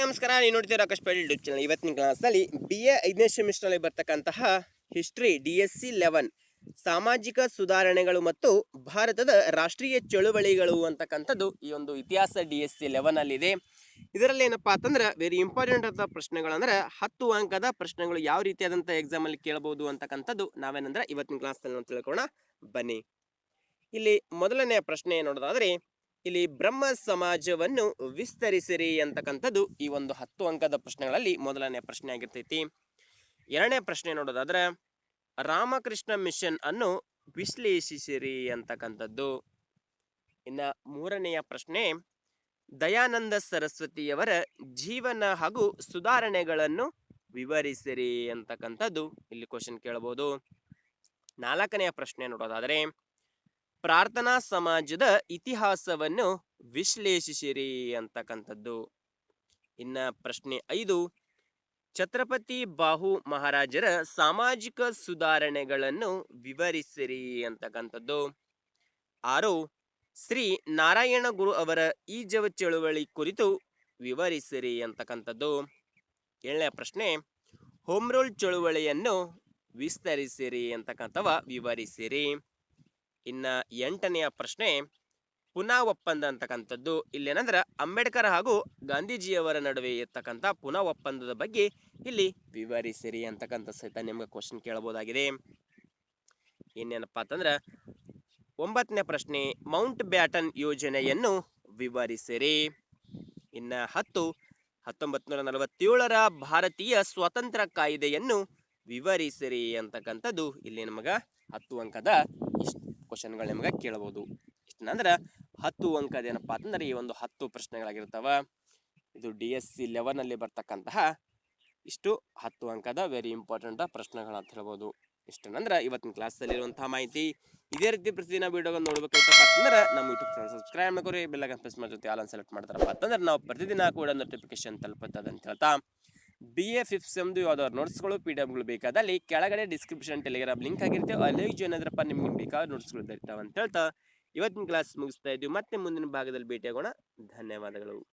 ನಮಸ್ಕಾರ ನೀವು ನೋಡ್ತೀರಾ ಆಕಾಶ್ ಪೇಟೆ ಯೂಟ್ಯೂಬ್ ಚಾನಲ್. ಇವತ್ತಿನ ಕ್ಲಾಸ್ನಲ್ಲಿ ಬಿ ಎ ಐದನೇ ಸೆಮಿಸ್ಟರ್ನಲ್ಲಿ ಬರ್ತಕ್ಕಂತಹ history, D S C eleven, ಸಾಮಾಜಿಕ ಸುಧಾರಣೆಗಳು ಮತ್ತು ಭಾರತದ ರಾಷ್ಟ್ರೀಯ ಚಳುವಳಿಗಳು ಅಂತಕ್ಕಂಥದ್ದು ಈ ಒಂದು ಇತಿಹಾಸ ಡಿ ಎಸ್ ಸಿ ಲೆವೆನಲ್ಲಿದೆ ಇದರಲ್ಲಿ ಏನಪ್ಪಾ ಅಂತಂದ್ರೆ ವೆರಿ ಇಂಪಾರ್ಟೆಂಟ್ ಅಂತ ಪ್ರಶ್ನೆಗಳಂದ್ರೆ ಹತ್ತು ಅಂಕದ ಪ್ರಶ್ನೆಗಳು ಯಾವ ರೀತಿಯಾದಂಥ ಎಕ್ಸಾಮಲ್ಲಿ ಕೇಳಬಹುದು ಅಂತಕ್ಕಂಥದ್ದು ನಾವೇನಂದ್ರೆ ಇವತ್ತಿನ ಕ್ಲಾಸ್ನಲ್ಲಿ ನಾವು ಬನ್ನಿ. ಇಲ್ಲಿ ಮೊದಲನೆಯ ಪ್ರಶ್ನೆ ನೋಡೋದಾದ್ರೆ ಇಲ್ಲಿ ಬ್ರಹ್ಮ ಸಮಾಜವನ್ನು ವಿಸ್ತರಿಸಿರಿ ಅಂತಕ್ಕಂಥದ್ದು ಈ ಒಂದು ಹತ್ತು ಅಂಕದ ಪ್ರಶ್ನೆಗಳಲ್ಲಿ ಮೊದಲನೇ ಪ್ರಶ್ನೆ ಆಗಿರ್ತೈತಿ. ಎರಡನೇ ಪ್ರಶ್ನೆ ನೋಡೋದಾದ್ರೆ, ರಾಮಕೃಷ್ಣ ಮಿಷನ್ ಅನ್ನು ವಿಶ್ಲೇಷಿಸಿರಿ ಅಂತಕ್ಕಂಥದ್ದು. ಇನ್ನ ಮೂರನೆಯ ಪ್ರಶ್ನೆ, ದಯಾನಂದ ಸರಸ್ವತಿಯವರ ಜೀವನ ಹಾಗೂ ಸುಧಾರಣೆಗಳನ್ನು ವಿವರಿಸಿರಿ ಅಂತಕ್ಕಂಥದ್ದು. ಇಲ್ಲಿ ಕ್ವಶನ್ ಕೇಳಬಹುದು ನಾಲ್ಕನೆಯ ಪ್ರಶ್ನೆ ನೋಡೋದಾದ್ರೆ ಪ್ರಾರ್ಥನಾ ಸಮಾಜದ ಇತಿಹಾಸವನ್ನು ವಿಶ್ಲೇಷಿಸಿರಿ ಅಂತಕ್ಕಂಥದ್ದು. ಇನ್ನ ಪ್ರಶ್ನೆ ಐದು. ಛತ್ರಪತಿ ಬಾಹು ಮಹಾರಾಜರ ಸಾಮಾಜಿಕ ಸುಧಾರಣೆಗಳನ್ನು ವಿವರಿಸಿರಿ ಅಂತಕ್ಕಂಥದ್ದು. ಆರು. ಶ್ರೀ ನಾರಾಯಣ ಗುರು ಅವರ ಈಜವ ಚಳುವಳಿ ಕುರಿತು ವಿವರಿಸಿರಿ ಅಂತಕ್ಕಂಥದ್ದು. ಏಳನೇ ಪ್ರಶ್ನೆ. ಹೋಮ್ ರೂಲ್ ಚಳುವಳಿಯನ್ನು ವಿಸ್ತರಿಸಿರಿ ಅಂತಕ್ಕಂಥವ ವಿವರಿಸಿರಿ. ಇನ್ನ ಎಂಟನೆಯ ಪ್ರಶ್ನೆ ಪುನಾ ಒಪ್ಪಂದ ಅಂತಕ್ಕಂಥದ್ದು ಇಲ್ಲೇನಂದ್ರೆ ಅಂಬೇಡ್ಕರ್ ಹಾಗೂ ಗಾಂಧೀಜಿಯವರ ನಡುವೆ ಇರ್ತಕ್ಕಂಥ ಪುನಾ ಒಪ್ಪಂದದ ಬಗ್ಗೆ ಇಲ್ಲಿ ವಿವರಿಸಿರಿ ಅಂತಕ್ಕಂಥ ಸಹಿತ ನಿಮ್ಗೆ ಕ್ವಶನ್ ಕೇಳಬಹುದಾಗಿದೆ ಇನ್ನೇನಪ್ಪ ಅಂತಂದ್ರೆ, ಒಂಬತ್ತನೇ ಪ್ರಶ್ನೆ, ಮೌಂಟ್ ಬ್ಯಾಟನ್ ಯೋಜನೆಯನ್ನು ವಿವರಿಸಿರಿ. ಇನ್ನ ಹತ್ತು ಹತ್ತೊಂಬತ್ತು ನೂರ ನಲವತ್ತೇಳರ ಭಾರತೀಯ ಸ್ವಾತಂತ್ರ್ಯ ಕಾಯ್ದೆಯನ್ನು ವಿವರಿಸಿರಿ ಅಂತಕ್ಕಂಥದ್ದು ಇಲ್ಲಿ ನಮಗೆ ಹತ್ತು ಅಂಕದ ಇಷ್ಟು. ಕ್ವಶನ್ಗಳು ನಿಮಗೆ ಕೇಳಬಹುದು ಇಷ್ಟನಂದ್ರೆ ಹತ್ತು ಅಂಕದ ಏನಪ್ಪ ಅಂತಂದ್ರೆ ಈ ಒಂದು ಹತ್ತು ಪ್ರಶ್ನೆಗಳಾಗಿರ್ತವೆ. ಇದು ಡಿ ಎಸ್ ಸಿ ಲೆವೆನಲ್ಲಿ ಬರ್ತಕ್ಕಂತಹ ಇಷ್ಟು ಹತ್ತು ಅಂಕದ ವೆರಿ ಇಂಪಾರ್ಟೆಂಟ್ ಪ್ರಶ್ನೆಗಳು ಅಂತ ಹೇಳ್ಬೋದು. ಇಷ್ಟೇನಂದ್ರೆ ಇವತ್ತಿನ ಕ್ಲಾಸಲ್ಲಿ ಇರುವಂತಹ ಮಾಹಿತಿ ಇದೇ ರೀತಿ ಪ್ರತಿದಿನ ವೀಡಿಯೋಗಳನ್ನು ನೋಡಬೇಕಂತಪ್ಪ ಅಂತಂದ್ರೆ ನಮ್ಮ ಯೂಟ್ಯೂಬ್ ಚಾನಲ್ ಸಬ್ಸ್ಕ್ರೈಬ್ ಮಾಡ್ಕೊರಿ ಬೆಲ್ಲಗನ್ ಪ್ರೆಸ್ ಮಾಡಿ ಜೊತೆ ಆಲನ್ ಸೆಲೆಕ್ಟ್ ಮಾಡ್ತಾರಪ್ಪ ಅಂತಂದ್ರೆ ನಾವು ಪ್ರತಿದಿನ ಕೂಡ ನೋಟಿಫಿಕೇಶನ್ ತಲುಪುತ್ತದೆ ಅಂತ ಹೇಳ್ತಾ ಬಿ ಎ ಫಿಫ್ತ್ ಸೆಮ್ದು ಯಾವ್ದಾದ್ರು ನೋಟ್ಸ್ಗಳು ಪಿ ಡಿ ಎಫ್ಗಳು ಬೇಕಾದಲ್ಲಿ ಕೆಳಗಡೆ ಡಿಸ್ಕ್ರಿಪ್ಷನ್ ಟೆಲಿಗ್ರಾಮ್ ಲಿಂಕ್ ಆಗಿರ್ತೇವೆ ಅಲ್ಲಿ ಜಾಯ್ನ್ ಆದ್ರಪ್ಪ ನಿಮ್ಗೆ ಬೇಕಾದ ನೋಟ್ಸ್ಗಳು ಇರ್ತಾವೆ ಅಂತ ಹೇಳ್ತಾ. ಇವತ್ತಿನ ಕ್ಲಾಸ್ ಮುಗಿಸ್ತಾ ಇದ್ದೀವಿ. ಮತ್ತೆ ಮುಂದಿನ ಭಾಗದಲ್ಲಿ ಭೇಟಿಯಾಗೋಣ. ಧನ್ಯವಾದಗಳು.